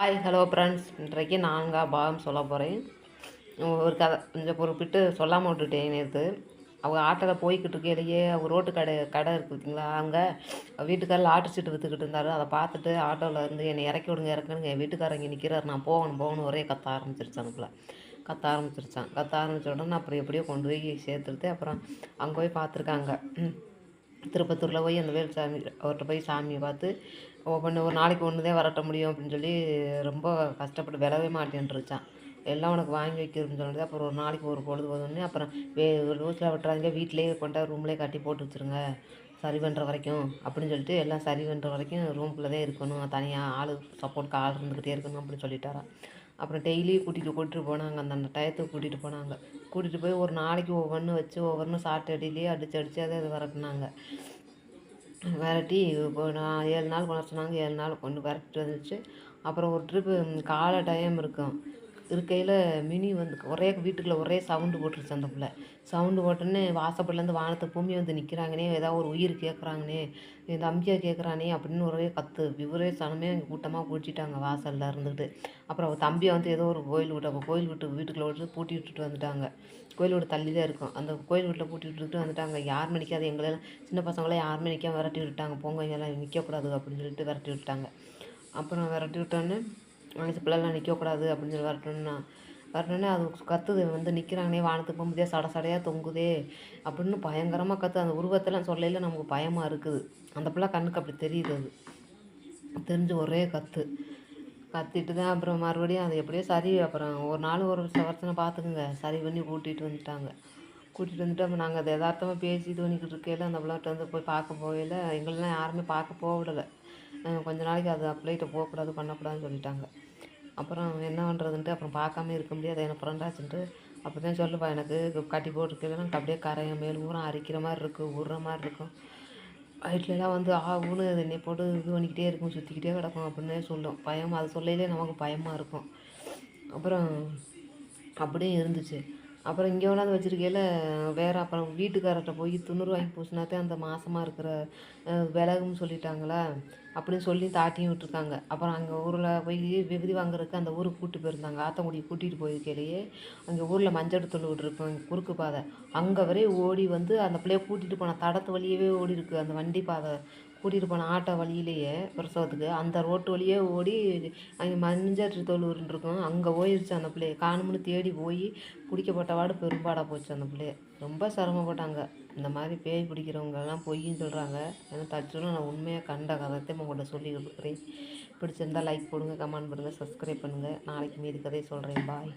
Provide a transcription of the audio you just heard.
Hi hello friends இன்றைக்கு நான்கா பாகம் சொல்ல போகிறேன் ஒரு கதை கொஞ்சம் குறிப்பிட்டு சொல்லாமல் விட்டுட்டேன் நேற்று அவங்க ஆட்டோவில் போய்கிட்டு இருக்கையிலேயே அவங்க ரோட்டு கடை கடை இருக்குது பார்த்தீங்களா அங்கே வீட்டுக்காரில் ஆட்டு சீட்டு விற்றுக்கிட்டு இருந்தார். அதை பார்த்துட்டு ஆட்டோவில் இருந்து என்னை இறக்கி விடுங்க இறக்குங்க என் வீட்டுக்காரர் இங்கே நிற்கிறார் நான் போகணும் போகணும். ஒரே கத்த ஆரம்பிச்சிருச்சு அதுக்குள்ள கத்த ஆரம்பிச்சிருச்சான். கத்த ஆரம்பிச்ச உடனே அப்புறம் எப்படியோ கொண்டு போய் சேர்த்துருத்து அப்புறம் அங்கே போய் பார்த்துருக்காங்க. திருப்பத்தூரில் போய் அந்த வேல் சாமி அவர்கிட்ட போய் சாமியை பார்த்து ஒவ்வொன்று ஒரு நாளைக்கு ஒன்று தான் வரட்ட முடியும் அப்படின்னு சொல்லி ரொம்ப கஷ்டப்பட்டு விளவே மாட்டேன்ருச்சான். எல்லாம் உனக்கு வாங்கி வைக்கிறோம்னு சொன்னது அப்புறம் ஒரு நாளைக்கு ஒரு பொழுது போதுன்னு அப்புறம் வே ரோட்டில் விட்டுறாங்க வீட்டிலேயே கொண்டா ரூம்லேயே கட்டி போட்டு வச்சுருங்க சரி பண்ணுற வரைக்கும் அப்படின்னு சொல்லிட்டு எல்லாம் சரி பண்ணுற வரைக்கும் ரூம்குள்ளே தான் இருக்கணும். தனியாக ஆள் சப்போர்ட்டுக்கு ஆள் இருந்துக்கிட்டே இருக்கணும் அப்படின்னு சொல்லிட்டாராம் அப்புறம் டெய்லியும் கூட்டிகிட்டு கூட்டிகிட்டு போனாங்க. அந்த டயத்துக்கு கூட்டிகிட்டு போனாங்க. கூட்டிகிட்டு போய் ஒரு நாளைக்கு ஒவ்வொன்று வச்சு ஒவ்வொன்றும் சாட்டு அடியிலேயே அடித்து அடித்து அதை இது விரட்டினாங்க. விரட்டி இப்போ நான் ஏழு நாள் கொண்டு சொன்னாங்க. ஏழு நாள் கொண்டு விரட்டிட்டு வந்துச்சு. அப்புறம் ஒரு ட்ரிப்பு காலை டைம் இருக்கும். இருக்கையில் மினி வந்து ஒரே வீட்டுக்குள்ளே ஒரே சவுண்டு போட்டுருச்சு அந்த பிள்ளை. சவுண்டு போட்டோன்னே வாசப்படிலேருந்து வானத்தை பூமி வந்து நிற்கிறாங்கனே ஏதாவது ஒரு உயிர் கேட்குறாங்கனே இந்த தம்பியாக கேட்குறானே அப்படின்னு ஒரே கத்து விவரே சனமே எங்கள் கூட்டமாக கூட்டிட்டாங்க வாசலில் இருந்துக்கிட்டு அப்புறம் அவள் தம்பியை வந்து ஏதோ ஒரு கோயில் விட்டு அப்போ கோயில் விட்டு வீட்டுக்குள்ளே விட்டு பூட்டி விட்டுட்டு வந்துட்டாங்க. கோயில் விட்டு தள்ளி தான் இருக்கும். அந்த கோயில் வீட்டில் பூட்டி விட்டுட்டு வந்துட்டாங்க. யார் மணிக்காது எங்களெல்லாம் சின்ன பசங்களாம் யாருமே நிற்காம விரட்டி விட்டாங்க போங்க எல்லாம் நிற்கக்கூடாது அப்படின்னு சொல்லிட்டு விரட்டி விட்டாங்க அப்புறம் விரட்டி விட்டோன்னே மனசு பிள்ளைலாம் நிற்கக்கூடாது அப்படின்னு சொல்லி வரட்டும்னா வரட்டோன்னே அது கத்துது. வந்து நிற்கிறாங்கனே வானத்துக்கு போகும்போதே சட சடையாக தொங்குதே அப்படின்னு பயங்கரமாக கற்று அந்த உருவத்தெல்லாம் சொல்லையில் நமக்கு பயமாக இருக்குது. அந்த பிள்ளை கண்ணுக்கு அப்படி தெரியுது அது. தெரிஞ்சு ஒரே கற்று கத்திட்டு தான் அப்புறம் மறுபடியும் அது எப்படியோ சரி. அப்புறம் ஒரு நாள் ஒரு வருஷனை பார்த்துக்குங்க. சரி பண்ணி கூட்டிகிட்டு வந்துட்டாங்க. கூட்டிகிட்டு வந்துட்டு அப்போ நாங்கள் அதை யதார்த்தமாக பேசி இது பண்ணிக்கிட்டு இருக்கையில் அந்த பிள்ளைகிட்ட வந்து போய் பார்க்க போகல எங்களெலாம் யாருமே பார்க்க போகவிடலை. கொஞ்ச நாளைக்கு அது அப்ளைட்டை போகக்கூடாது பண்ணக்கூடாதுன்னு சொல்லிட்டாங்க. அப்புறம் என்ன பண்ணுறதுன்ட்டு அப்புறம் பார்க்காம இருக்க முடியாது. எனக்கு ஃப்ரெண்டாச்சுன்ட்டு அப்போ தான் சொல்லுப்பா எனக்கு கட்டி போட்டிருக்கையில எனக்கு அப்படியே கரையை மேல் ஊரம் அரிக்கிற மாதிரி இருக்கும் விடுற மாதிரி இருக்கும். வயிற்றுலலாம் வந்து ஆகுன்னு என்னை போட்டு இது பண்ணிக்கிட்டே இருக்கும் சுற்றிக்கிட்டே கிடக்கும் அப்படின்னே சொல்லும். பயம் அதை சொல்லையிலே நமக்கு பயமாக இருக்கும். அப்புறம் அப்படியே இருந்துச்சு. அப்புறம் இங்கே கொண்டாந்து வச்சுருக்கையில் வேறு அப்புறம் வீட்டுக்காரர்கிட்ட போய் துண்ணூறு வாங்கி பூசினாத்தே அந்த மாதமாக இருக்கிற விலகுன்னு சொல்லிட்டாங்களா? அப்படின்னு சொல்லி தாட்டியும் விட்டுருக்காங்க. அப்புறம் அங்கே ஊரில் போய் விகுதி வாங்குறதுக்கு அந்த ஊருக்கு கூப்பிட்டு போயிருந்தாங்க. ஆத்தங்குடி கூட்டிகிட்டு போயிருக்கையிலேயே அங்கே ஊரில் மஞ்சள் தொழுவிட்டு இருக்கும் குறுக்கு பாதை. அங்கே வரையும் ஓடி வந்து அந்த பிள்ளைய கூட்டிகிட்டு போன தடத்து வழியவே ஓடி இருக்குது அந்த வண்டி பாதை. கூட்டிகிட்டு போன ஆட்டோ வழியிலேயே பிரசவத்துக்கு அந்த ரோட்டு வழியே ஓடி அங்கே மஞ்சள் தொழுவுன்னு இருக்கும். அங்கே போயிருச்சு அந்த பிள்ளைய. காணும்னு தேடி போய் பிடிக்கப்பட்டவாடு பெரும்பாடாக போச்சு அந்த பிள்ளைய. ரொம்ப சிரமப்பட்டாங்க. இந்த மாதிரி பேய் பிடிக்கிறவங்கெல்லாம் பொய்ன்னு சொல்கிறாங்க ஏன்னா தச்சுரும் நான் உண்மையாக கண்ட கதையத்தை உங்கள்கிட்ட சொல்லி கொடுக்குறேன் பிடிச்சிருந்தா லைக் போடுங்க கமெண்ட் பண்ணுங்கள் சப்ஸ்கிரைப் பண்ணுங்கள் நாளைக்கு மீதி கதையை சொல்கிறேன் பாய்